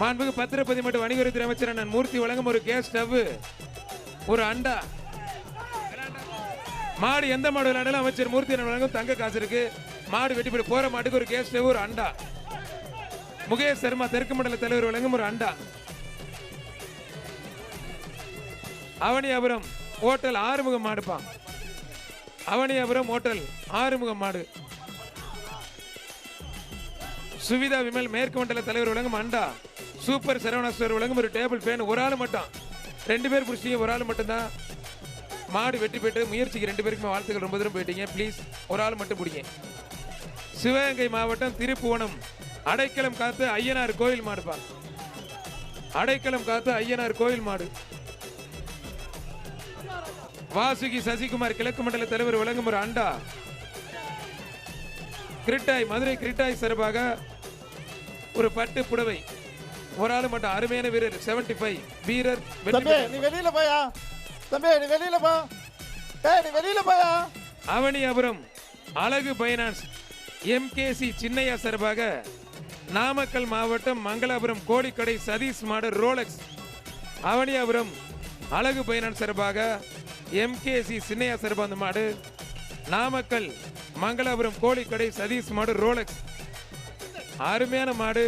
மாண்புக்கு பத்திரப்பதி மற்றும் வணிகத்துறை அமைச்சர் அண்ணன் மூர்த்தி வழங்கும் ஒரு கேஸ் ஸ்டவ் ஒரு அண்டா. மாடு எந்த மாடு விளையாடாலும் அமைச்சர் மூர்த்தி அண்ணன் வழங்கும் தங்க காசு இருக்கு. மாடு வெட்டி போய் போற மாட்டுக்கு ஒரு கேஸ் ஸ்டவ் ஒரு அண்டா. முகேஷ் சர்மா தெற்கு மண்டல தலைவர் வழங்கும் ஒரு அண்டா. அவனியாபுரம் ஹோட்டல் ஆறுமுகம் மாடுப்பான் அவனியாபுரம் ஹோட்டல் ஆறுமுகம் மாடு. சுவிதா விமல் மேற்கு மண்டல தலைவர் விளங்கும் அண்டா. சூப்பர் சரவணாஸ்வர் விளங்கும் ஒரு டேபிள் ஃபேன் ஒரு ஆள் மட்டும். ரெண்டு பேர் பிடிச்சிங்க ஒரு ஆள் மட்டும்தான். மாடு வெட்டி போயிட்டு முயற்சிக்கு ரெண்டு பேருக்குமே வாழ்த்துக்கள் ரொம்ப தூரம் போயிட்டீங்க. ப்ளீஸ் ஒரு ஆள் மட்டும் பிடிங்க. சிவகங்கை மாவட்டம் திருப்புவனம். அடைக்கலம் காத்து ஐயனார் கோயில் மாடுப்பா. அடைக்கலம் காத்து ஐயனார் கோயில் மாடு. வாசுகி சசிகுமார் கிழக்கு மண்டல தலைவர் விளங்கும் ஒரு அண்டா. கிரிட்டாய் மதுரை கிரிட்டாய் சார்பாக ஒரு பட்டு புடவை. ஒரு ஆள் மட்டும் அருமையான வீரர் 75 ஃபைவ் வீரர் தம்பி. நீ வெளியில போயா? தம்பி நீ வெளியில போ. ஏய் நீ வெளியில போயா? அவனியாபுரம் அழகு பைனான்ஸ் எம்கேசி சின்னையா சார்பாக நாமக்கல் மாவட்டம் மங்களாபுரம் கோடிக்கடை சதீஷ் மாடு ரோலக்ஸ். அவனியாபுரம் அழகு பைனான்ஸ் சார்பாக எம்கேசி சின்னையா சார்பாக அந்த மாடு நாமக்கல் மங்களாபுரம் கோழிக்கடை சதீஷ் மாடு ரோலக்ஸ். அருமையான மாடு.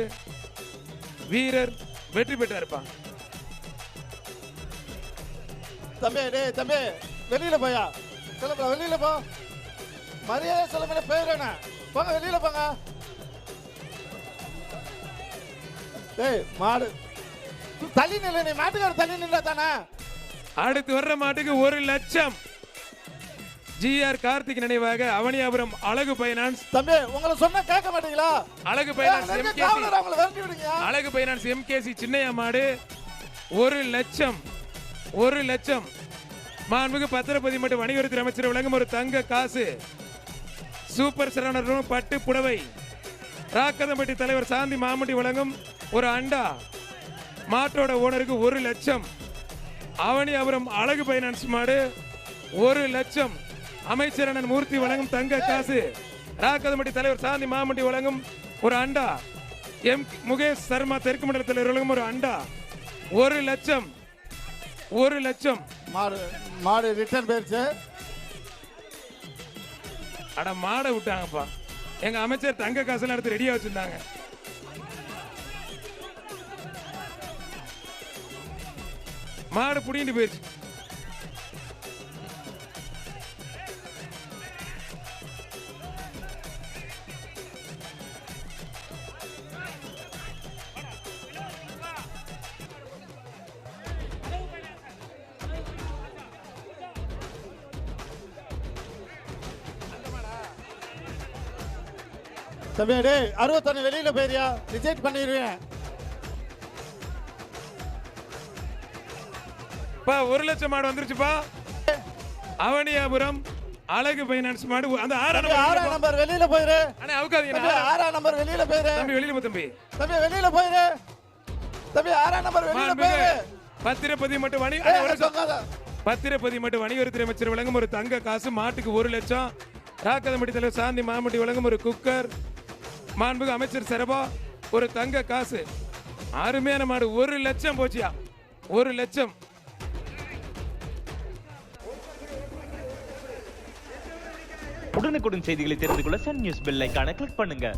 வீரர் வெற்றி பெற்றாருப்பா. தம்பி டேய் தம்பி வெளியில போயா? கிளம்பல வெளியில போ. மரியாதை சொல்லுங்க போயிடுறேண்ணே போங்க வெளியில போங்க. டேய் மாடு. தள்ளி நில்லு நீ மாட்டுக்கார தள்ளி நின்றா தானே? அடுத்து வர்ற மாட்டுக்கு ஒரு லட்சம். ஜிஆர் கார்த்திக் நினைவாக அவனியாபுரம் அழகு பைனான்ஸ். தம்பி உங்களை சொன்னா கேட்க மாட்டீங்களா? Azhagu finance MKC Azhagu finance MKC Chinnaiya மாடு ஒரு லட்சம் ஒரு லட்சம். மாண்புக்கு பத்திரப்பதி மற்றும் வணிகத்துறை அமைச்சர் வழங்கும் ஒரு தங்க காசு. சூப்பர் சரவணரும் பட்டு புடவை. ராக்கதம்பட்டி தலைவர் சாந்தி மாமண்டி வழங்கும் ஒரு அண்டா. மாட்டோட ஓனருக்கு ஒரு லட்சம். அவனியாபுரம் அழகு பைனான்ஸ் மாடு ஒரு லட்சம். அமைச்சர் அண்ணன் மூர்த்தி வழங்கும் தங்க காசு ராக்கதம்பட்டி தலைவர் சாந்தி மாமண்டி வழங்கும் ஒரு அண்டா. எம். முகேஷ் சர்மா தெற்கு மண்டல தலைவர் வழங்கும் ஒரு அண்டா. ஒரு லட்சம் ஒரு லட்சம். மாடு மாடு ரிட்டர்ன் போயிருச்சு. அட மாடை விட்டாங்கப்பா. எங்க அமைச்சர் தங்க காசுலாம் எடுத்து ரெடியா வச்சிருந்தாங்க. மாடு புடிங்கிட்டு போயிருச்சு. தம்பி டேய் அறுபத்தொன்னு வெளியில போயிரியா ரிஜெக்ட் பண்ணிடுவேன். பா ஒரு லட்சம் மாடு வந்துருச்சுப்பா. அவனியாபுரம் அழகு பைனான்ஸ் மாடு அந்த ஆறாம் தம்பி ஆறாம் நம்பர் நம்பர் வெளியில போயிரு. அண்ணா அவுக்காதீங்க ஆறாம் நம்பர் வெளியில போயிரு. தம்பி வெளியில போ தம்பி. தம்பி வெளியில போயிரு. தம்பி ஆறாம் நம்பர் வெளியில போயிரு. பத்திரப்பதி மட்டும் வணி. பத்திரப்பதி மற்றும் வணிகத்துறை அமைச்சர் வழங்கும் ஒரு தங்க காசு மாட்டுக்கு ஒரு லட்சம். ராக்கதம்பட்டி தலைவர் சாந்தி மாமட்டி வழங்கும் ஒரு குக்கர். மாண்புக்கு அமைச்சர் சரபா ஒரு தங்க காசு. அருமையான மாடு ஒரு லட்சம் போச்சியா? ஒரு லட்சம். உடனுக்குடன் செய்திகளை தெரிந்து கொள்ள சன் நியூஸ் பெல் ஐகானை கிளிக் பண்ணுங்க.